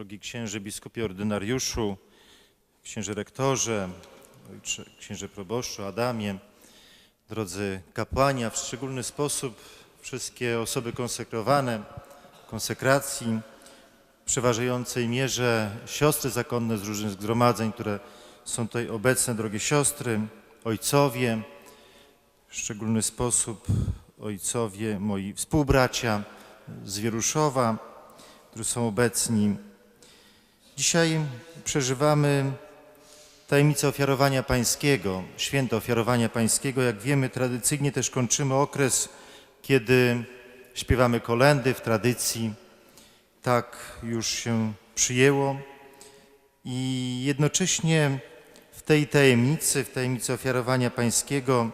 drogi księże biskupie ordynariuszu, księże rektorze, ojcze, księże proboszczu Adamie, drodzy kapłani, a w szczególny sposób wszystkie osoby konsekrowane konsekracji, w przeważającej mierze siostry zakonne z różnych zgromadzeń, które są tutaj obecne, drogie siostry, ojcowie, w szczególny sposób ojcowie, moi współbracia z Wieruszowa, którzy są obecni. Dzisiaj przeżywamy tajemnicę ofiarowania pańskiego, święto ofiarowania pańskiego. Jak wiemy, tradycyjnie też kończymy okres, kiedy śpiewamy kolendy w tradycji. Tak już się przyjęło. I jednocześnie w tej tajemnicy, w tajemnicy ofiarowania pańskiego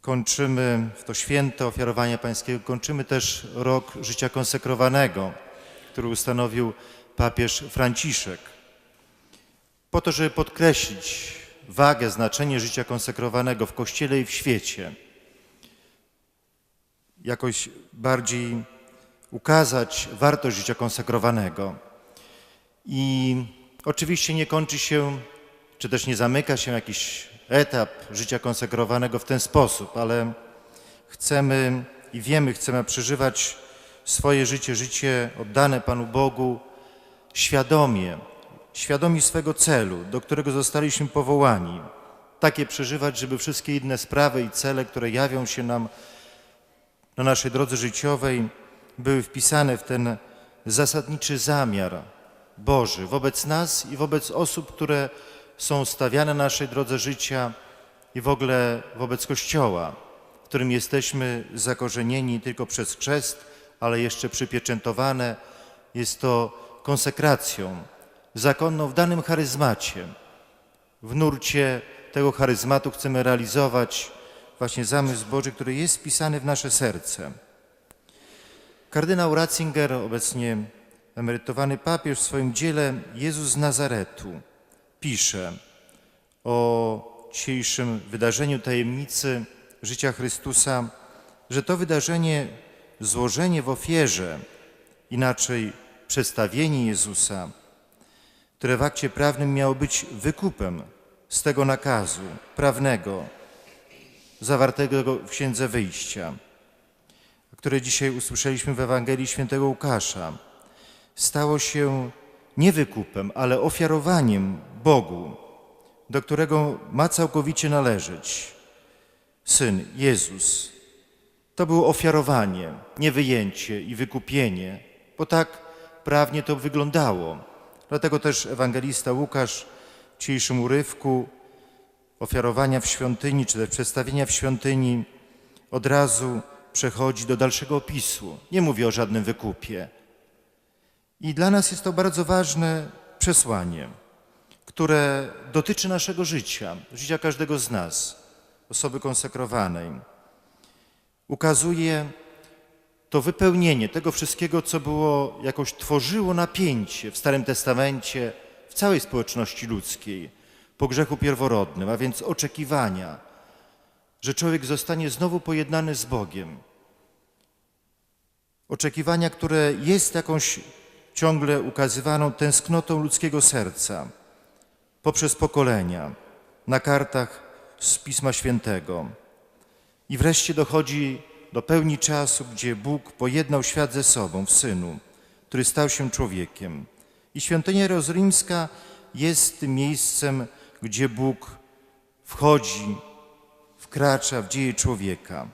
kończymy, w to święto ofiarowania pańskiego, kończymy też rok życia konsekrowanego, który ustanowił papież Franciszek. Po to, żeby podkreślić wagę, znaczenie życia konsekrowanego w Kościele i w świecie, jakoś bardziej ukazać wartość życia konsekrowanego. I oczywiście nie kończy się, czy też nie zamyka się jakiś etap życia konsekrowanego w ten sposób, ale chcemy i wiemy, chcemy przeżywać swoje życie, życie oddane Panu Bogu świadomie, świadomi swego celu, do którego zostaliśmy powołani. Takie przeżywać, żeby wszystkie inne sprawy i cele, które jawią się nam na naszej drodze życiowej, były wpisane w ten zasadniczy zamiar Boży wobec nas i wobec osób, które są stawiane na naszej drodze życia i w ogóle wobec Kościoła, w którym jesteśmy zakorzenieni tylko przez chrzest, ale jeszcze przypieczętowane. Jest to konsekracją zakonną w danym charyzmacie. W nurcie tego charyzmatu chcemy realizować właśnie zamysł Boży, który jest wpisany w nasze serce. Kardynał Ratzinger, obecnie emerytowany papież, w swoim dziele Jezus z Nazaretu pisze o dzisiejszym wydarzeniu tajemnicy życia Chrystusa, że to wydarzenie, złożenie w ofierze, inaczej przedstawienie Jezusa, które w akcie prawnym miało być wykupem z tego nakazu prawnego zawartego w Księdze Wyjścia, które dzisiaj usłyszeliśmy w Ewangelii Świętego Łukasza, stało się nie wykupem, ale ofiarowaniem Bogu, do którego ma całkowicie należeć Syn Jezus. To było ofiarowanie, nie wyjęcie i wykupienie, bo tak prawnie to wyglądało. Dlatego też ewangelista Łukasz w dzisiejszym urywku ofiarowania w świątyni, czy też przedstawienia w świątyni od razu przechodzi do dalszego opisu. Nie mówi o żadnym wykupie. I dla nas jest to bardzo ważne przesłanie, które dotyczy naszego życia, życia każdego z nas, osoby konsekrowanej. Ukazuje to wypełnienie tego wszystkiego, co było jakoś tworzyło napięcie w Starym Testamencie, w całej społeczności ludzkiej po grzechu pierworodnym, a więc oczekiwania, że człowiek zostanie znowu pojednany z Bogiem. Oczekiwania, które jest jakąś ciągle ukazywaną tęsknotą ludzkiego serca poprzez pokolenia na kartach z Pisma Świętego. I wreszcie dochodzi do pełni czasu, gdzie Bóg pojednał świat ze sobą w Synu, który stał się człowiekiem. I świątynia jerozolimska jest tym miejscem, gdzie Bóg wchodzi, wkracza w dzieje człowieka.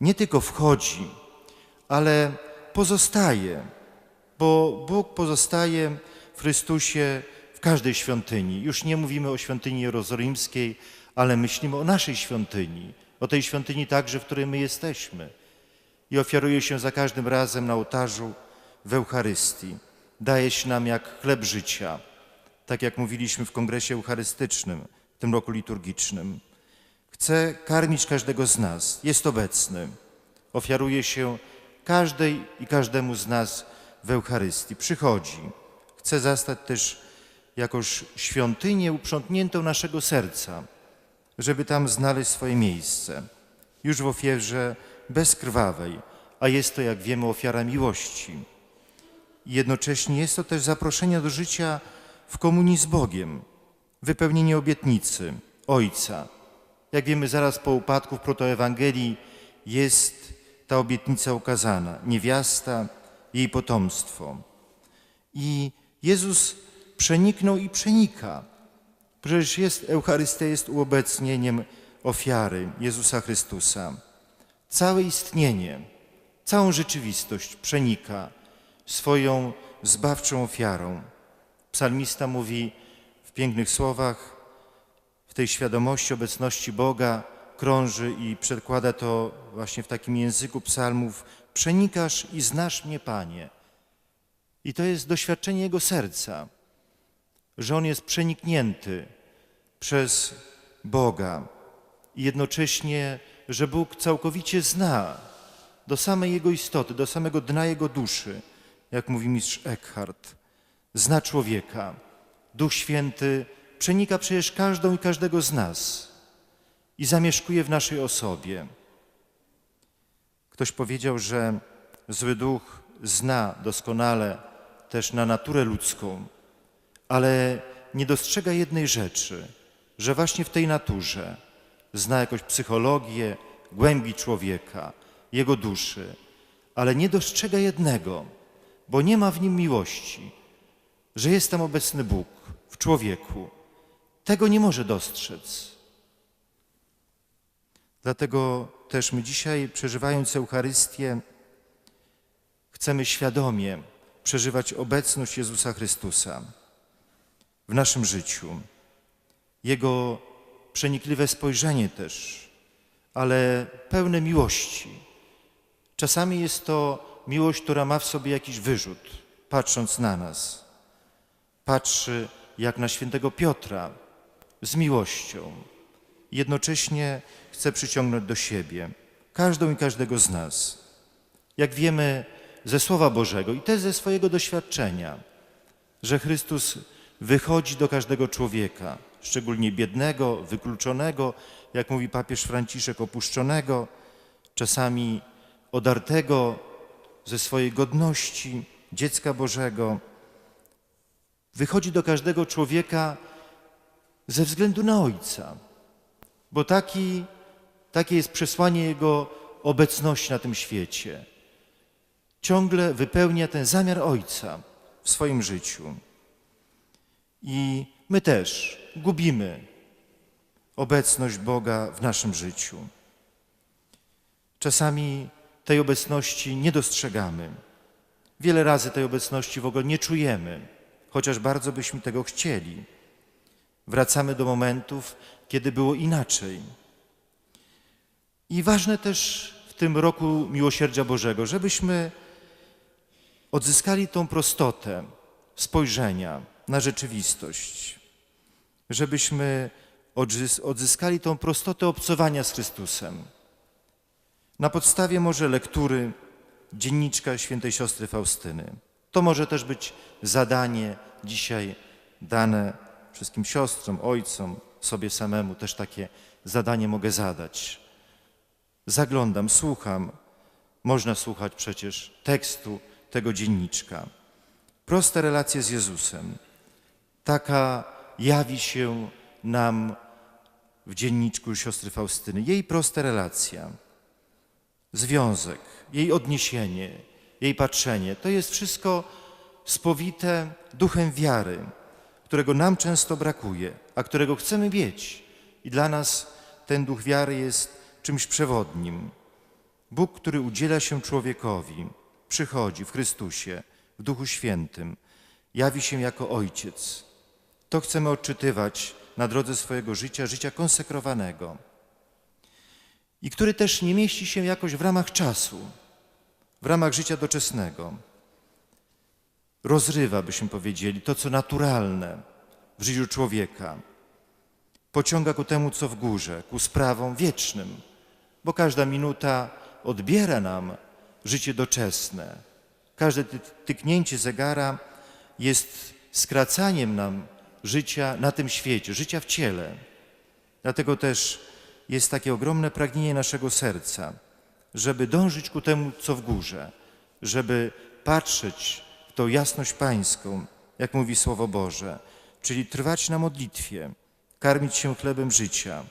Nie tylko wchodzi, ale pozostaje, bo Bóg pozostaje w Chrystusie w każdej świątyni. Już nie mówimy o świątyni jerozolimskiej, ale myślimy o naszej świątyni, o tej świątyni także, w której my jesteśmy. I ofiaruje się za każdym razem na ołtarzu w Eucharystii. Daje się nam jak chleb życia, tak jak mówiliśmy w kongresie eucharystycznym w tym roku liturgicznym. Chce karmić każdego z nas, jest obecny. Ofiaruje się każdej i każdemu z nas w Eucharystii. Przychodzi. Chce zastać też jakoś świątynię uprzątniętą naszego serca, żeby tam znaleźć swoje miejsce. Już w ofierze bezkrwawej, a jest to, jak wiemy, ofiara miłości. jednocześnie jest to też zaproszenie do życia w komunii z Bogiem, wypełnienie obietnicy Ojca. Jak wiemy, zaraz po upadku w protoewangelii jest ta obietnica ukazana. Niewiasta, jej potomstwo. I Jezus przeniknął i przenika. Przecież jest, Eucharystia jest uobecnieniem ofiary Jezusa Chrystusa. Całe istnienie, całą rzeczywistość przenika swoją zbawczą ofiarą. Psalmista mówi w pięknych słowach, w tej świadomości obecności Boga krąży i przedkłada to właśnie w takim języku psalmów. Przenikasz i znasz mnie, Panie. I to jest doświadczenie jego serca, że on jest przeniknięty przez Boga i jednocześnie, że Bóg całkowicie zna do samej jego istoty, do samego dna jego duszy, jak mówi mistrz Eckhart, zna człowieka. Duch Święty przenika przecież każdą i każdego z nas i zamieszkuje w naszej osobie. Ktoś powiedział, że zły duch zna doskonale też na naturę ludzką, ale nie dostrzega jednej rzeczy, że właśnie w tej naturze zna jakąś psychologię, głębi człowieka, jego duszy, ale nie dostrzega jednego, bo nie ma w nim miłości, że jest tam obecny Bóg w człowieku. Tego nie może dostrzec. Dlatego też my dzisiaj, przeżywając Eucharystię, chcemy świadomie przeżywać obecność Jezusa Chrystusa w naszym życiu. Jego przenikliwe spojrzenie też, ale pełne miłości. Czasami jest to miłość, która ma w sobie jakiś wyrzut, patrząc na nas. Patrzy jak na świętego Piotra z miłością. Jednocześnie chce przyciągnąć do siebie każdą i każdego z nas. Jak wiemy ze Słowa Bożego i też ze swojego doświadczenia, że Chrystus wychodzi do każdego człowieka, szczególnie biednego, wykluczonego, jak mówi papież Franciszek, opuszczonego, czasami odartego ze swojej godności dziecka Bożego. Wychodzi do każdego człowieka ze względu na Ojca, bo taki, takie jest przesłanie Jego obecności na tym świecie. Ciągle wypełnia ten zamiar Ojca w swoim życiu. I my też gubimy obecność Boga w naszym życiu. Czasami tej obecności nie dostrzegamy. Wiele razy tej obecności w ogóle nie czujemy, chociaż bardzo byśmy tego chcieli. Wracamy do momentów, kiedy było inaczej. I ważne też w tym roku Miłosierdzia Bożego, żebyśmy odzyskali tą prostotę spojrzenia na rzeczywistość, żebyśmy odzyskali tą prostotę obcowania z Chrystusem. Na podstawie może lektury dzienniczka świętej siostry Faustyny. To może też być zadanie dzisiaj dane wszystkim siostrom, ojcom, sobie samemu też takie zadanie mogę zadać. Zaglądam, słucham. Można słuchać przecież tekstu tego dzienniczka. Proste relacje z Jezusem. Taka jawi się nam w dzienniczku siostry Faustyny. Jej prosta relacja, związek, jej odniesienie, jej patrzenie to jest wszystko spowite duchem wiary, którego nam często brakuje, a którego chcemy mieć. I dla nas ten duch wiary jest czymś przewodnim. Bóg, który udziela się człowiekowi, przychodzi w Chrystusie, w Duchu Świętym, jawi się jako Ojciec. To chcemy odczytywać na drodze swojego życia, życia konsekrowanego i który też nie mieści się jakoś w ramach czasu, w ramach życia doczesnego. Rozrywa, byśmy powiedzieli, to, co naturalne w życiu człowieka. Pociąga ku temu, co w górze, ku sprawom wiecznym, bo każda minuta odbiera nam życie doczesne. Każde tyknięcie zegara jest skracaniem nam życia na tym świecie, życia w ciele. Dlatego też jest takie ogromne pragnienie naszego serca, żeby dążyć ku temu, co w górze, żeby patrzeć w tą jasność pańską, jak mówi Słowo Boże, czyli trwać na modlitwie, karmić się chlebem życia,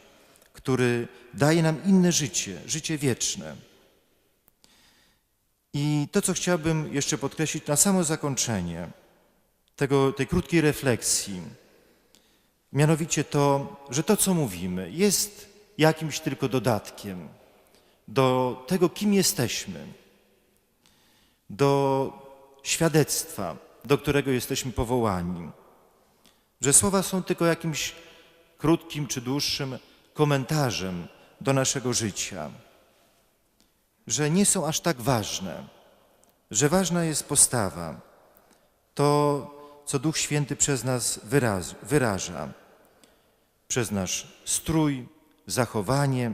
który daje nam inne życie, życie wieczne. I to, co chciałbym jeszcze podkreślić na samo zakończenie tego, tej krótkiej refleksji, mianowicie to, że to, co mówimy, jest jakimś tylko dodatkiem do tego, kim jesteśmy, do świadectwa, do którego jesteśmy powołani. Że słowa są tylko jakimś krótkim czy dłuższym komentarzem do naszego życia, że nie są aż tak ważne, że ważna jest postawa, to, co Duch Święty przez nas wyraz, wyraża, przez nasz strój, zachowanie,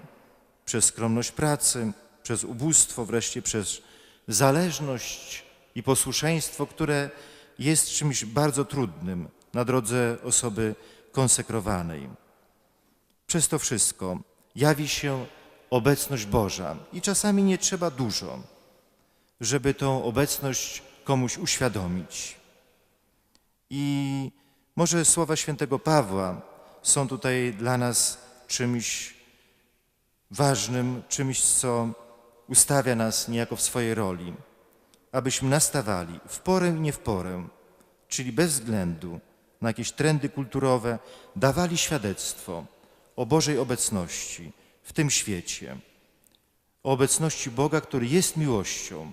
przez skromność pracy, przez ubóstwo, wreszcie przez zależność i posłuszeństwo, które jest czymś bardzo trudnym na drodze osoby konsekrowanej. Przez to wszystko jawi się obecność Boża i czasami nie trzeba dużo, żeby tą obecność komuś uświadomić. I może słowa świętego Pawła są tutaj dla nas czymś ważnym, czymś, co ustawia nas niejako w swojej roli, abyśmy nastawali w porę i nie w porę, czyli bez względu na jakieś trendy kulturowe, dawali świadectwo o Bożej obecności w tym świecie, o obecności Boga, który jest miłością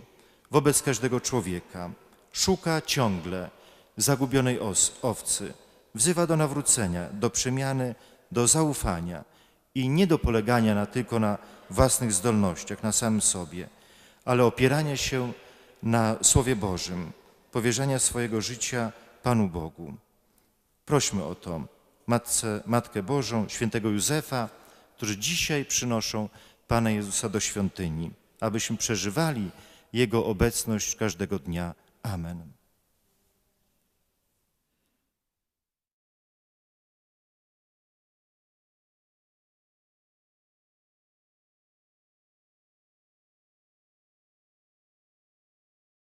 wobec każdego człowieka, szuka ciągle zagubionej owcy, wzywa do nawrócenia, do przemiany, do zaufania i nie do polegania na, tylko na własnych zdolnościach, na samym sobie, ale opierania się na Słowie Bożym, powierzania swojego życia Panu Bogu. Prośmy o to Matce, Matkę Bożą, świętego Józefa, którzy dzisiaj przynoszą Pana Jezusa do świątyni, abyśmy przeżywali Jego obecność każdego dnia. Amen.